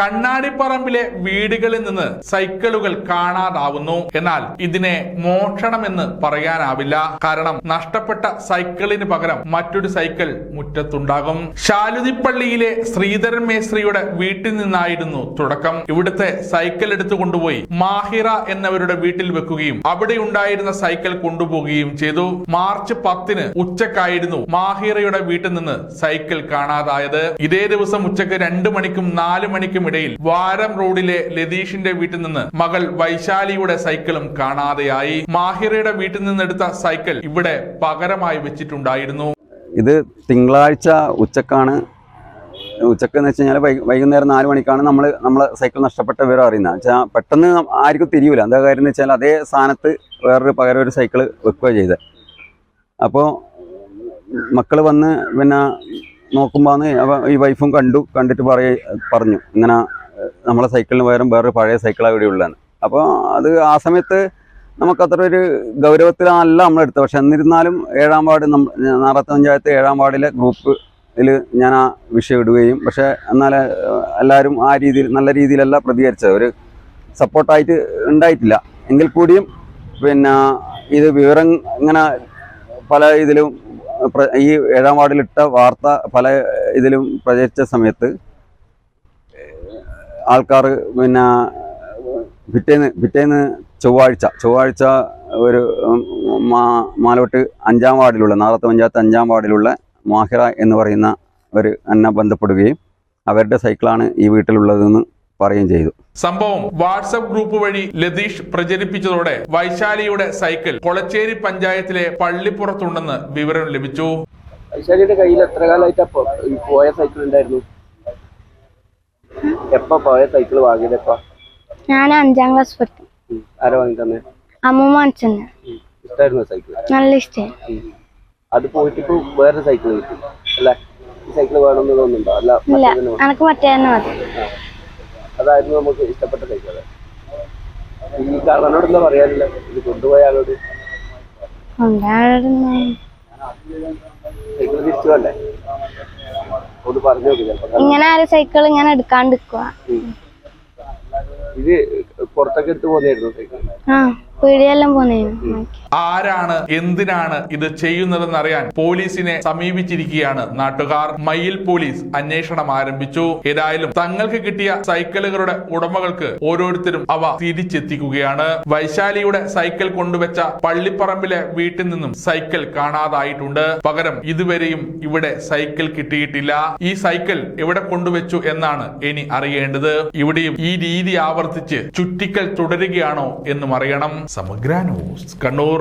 കണ്ണാടിപ്പറമ്പിലെ വീടുകളിൽ നിന്ന് സൈക്കിളുകൾ കാണാതാവുന്നു. എന്നാൽ ഇതിനെ മോഷണമെന്ന് പറയാനാവില്ല. കാരണം നഷ്ടപ്പെട്ട സൈക്കിളിന് പകരം മറ്റൊരു സൈക്കിൾ മുറ്റത്തുണ്ടാകും. ശാലുതിപ്പള്ളിയിലെ ശ്രീധരൻ മേസ്ത്രിയുടെ വീട്ടിൽ നിന്നായിരുന്നു തുടക്കം. ഇവിടുത്തെ സൈക്കിൾ എടുത്തു കൊണ്ടുപോയി മാഹിറ എന്നവരുടെ വീട്ടിൽ വെക്കുകയും അവിടെ ഉണ്ടായിരുന്ന സൈക്കിൾ കൊണ്ടുപോകുകയും ചെയ്തു. മാർച്ച് പത്തിന് ഉച്ചക്കായിരുന്നു മാഹിറയുടെ വീട്ടിൽ നിന്ന് സൈക്കിൾ കാണാതായത്. ഇതേ ദിവസം ഉച്ചയ്ക്ക് രണ്ടു മണിക്കും നാല് മണിക്കും ഇടയിൽ വാരം റോഡിലെ ലതീഷിന്റെ വീട്ടിൽ നിന്ന് മകൾ വൈശാലിയുടെ സൈക്കിളും കാണാതെയായി. മാഹിറയുടെ വീട്ടിൽ നിന്നെടുത്ത സൈക്കിൾ ഇവിടെ പകരമായി വെച്ചിട്ടുണ്ടായിരുന്നു. ഇത് തിങ്കളാഴ്ച ഉച്ചക്കാണ്. ഉച്ചയ്ക്ക് എന്ന് വെച്ച് കഴിഞ്ഞാൽ വൈകുന്നേരം നാല് മണിക്കാണ് നമ്മൾ നമ്മൾ സൈക്കിൾ നഷ്ടപ്പെട്ട വിവരം അറിയുന്നത്. വെച്ചാൽ പെട്ടെന്ന് ആർക്കും തിരിയൂല. എന്താ കാര്യം എന്ന് വെച്ചാൽ അതേ സ്ഥാനത്ത് വേറൊരു പകരം ഒരു സൈക്കിൾ വെക്കുക ചെയ്തത് അപ്പോൾ മക്കൾ വന്ന് പിന്നെ നോക്കുമ്പോൾ ഈ വൈഫും കണ്ടു കണ്ടിട്ട് പറയ പറഞ്ഞു. ഇങ്ങനെ നമ്മളെ സൈക്കിളിന് പകരം വേറൊരു പഴയ സൈക്കിളാണ് ഇവിടെ ഉള്ളതാണ് അപ്പോൾ അത് ആ സമയത്ത് നമുക്കത്ര ഒരു ഗൗരവത്തിലല്ല നമ്മളെടുത്തത് പക്ഷെ എന്നിരുന്നാലും ഏഴാം വാർഡ് നാറാത്ത പഞ്ചായത്ത് ഏഴാം വാർഡിലെ ഗ്രൂപ്പിൽ ഞാൻ ആ വിഷയം ഇടുകയും പക്ഷെ എന്നാൽ എല്ലാവരും ആ രീതിയിൽ നല്ല രീതിയിലല്ല പ്രതികരിച്ചത്. ഒരു സപ്പോർട്ടായിട്ട് ഉണ്ടായിട്ടില്ല. എങ്കിൽ കൂടിയും പിന്നെ ഇത് വിവരം ഇങ്ങനെ പല ഇതിലും ഈ ഏഴാം വാർഡിലിട്ട വാർത്ത പല ഇതിലും പ്രചരിച്ച സമയത്ത് ആൾക്കാർ പിന്നെ പിറ്റേന്ന് പിറ്റേന്ന് ചൊവ്വാഴ്ച ചൊവ്വാഴ്ച ഒരു മാലോട്ട് അഞ്ചാം വാർഡിലുള്ള നാളത്തെ പഞ്ചായത്ത് അഞ്ചാം വാർഡിലുള്ള മാഹിറ എന്ന് പറയുന്ന ഒരു എന്നെ ബന്ധപ്പെടുകയും അവരുടെ സൈക്കിളാണ് ഈ വീട്ടിലുള്ളതെന്ന് പറയുകയും ചെയ്തു. സംഭവം വാട്സപ്പ് ഗ്രൂപ്പ് വഴി ലതീഷ് പ്രചരിപ്പിച്ചതോടെ വൈശാലിയുടെ സൈക്കിൾ കൊളച്ചേരി പഞ്ചായത്തിലെ പള്ളിപ്പുറത്തുണ്ടെന്ന് വിവരം ലഭിച്ചു. വൈശാലിയുടെ കയ്യിൽ എത്ര കാലമായിട്ട് പോയ സൈക്കിൾ ഉണ്ടായിരുന്നു? എപ്പോ പോയ സൈക്കിൾ വാങ്ങിയത് എപ്പോ? ഞാൻ അഞ്ചാം ക്ലാസ് പഠിക്കും. ആരാ വാങ്ങി തന്നെ അമ്മൂമ്മ ഇഷ്ടായിരുന്നു സൈക്കിൾ? നല്ല ഇഷ്ടമായി അത് പോയിട്ട് ഇപ്പൊ വേറെ സൈക്കിൾ കിട്ടി. അല്ലേ? ഈ സൈക്കിൾ വേണമെന്ന് തോന്നുന്നുണ്ടോ? അല്ല. എനക്ക് മറ്റേ തന്നെ മതി. അതായിരുന്നു നമുക്ക് ഇഷ്ടപ്പെട്ട സൈക്കിൾ ഈ കാരണോട് എന്താ പറയാനില്ല ഇത് കൊണ്ടുപോയ ആളോട്. സൈക്കിൾ തിരിച്ചു വേണ്ടേ ഒന്ന് പറഞ്ഞു നോക്കി ചിലപ്പോ. ഇങ്ങനെ ആരും സൈക്കിൾ ഇങ്ങനെ എടുക്കാണ്ടിരിക്കുക ഇത് പുറത്തൊക്കെ എടുത്ത് പോകുന്നായിരുന്നു സൈക്കിൾ ആ. പീടിയെല്ലാം പോന്നേനു ആരാണ് എന്തിനാണ് ഇത് ചെയ്യുന്നതെന്ന് അറിയാൻ പോലീസിനെ സമീപിച്ചിരിക്കുകയാണ് നാട്ടുകാർ. മയിൽ പോലീസ് അന്വേഷണം ആരംഭിച്ചു. ഏതായാലും തങ്ങൾക്ക് കിട്ടിയ സൈക്കിളുകളുടെ ഉടമകൾക്ക് ഓരോരുത്തരും അവ തിരിച്ചെത്തിക്കുകയാണ്. വൈശാലിയുടെ സൈക്കിൾ കൊണ്ടുവച്ച പള്ളിപ്പറമ്പിലെ വീട്ടിൽ നിന്നും സൈക്കിൾ കാണാതായിട്ടുണ്ട്. പകരം ഇതുവരെയും ഇവിടെ സൈക്കിൾ കിട്ടിയിട്ടില്ല. ഈ സൈക്കിൾ എവിടെ കൊണ്ടുവച്ചു എന്നാണ് ഇനി അറിയേണ്ടത്. ഇവിടെയും ഈ രീതി ആവർത്തിച്ച് ചുറ്റിക്കൽ തുടരുകയാണോ എന്നും അറിയണം. സമഗ്ര ന്യൂസ് കണ്ണൂർ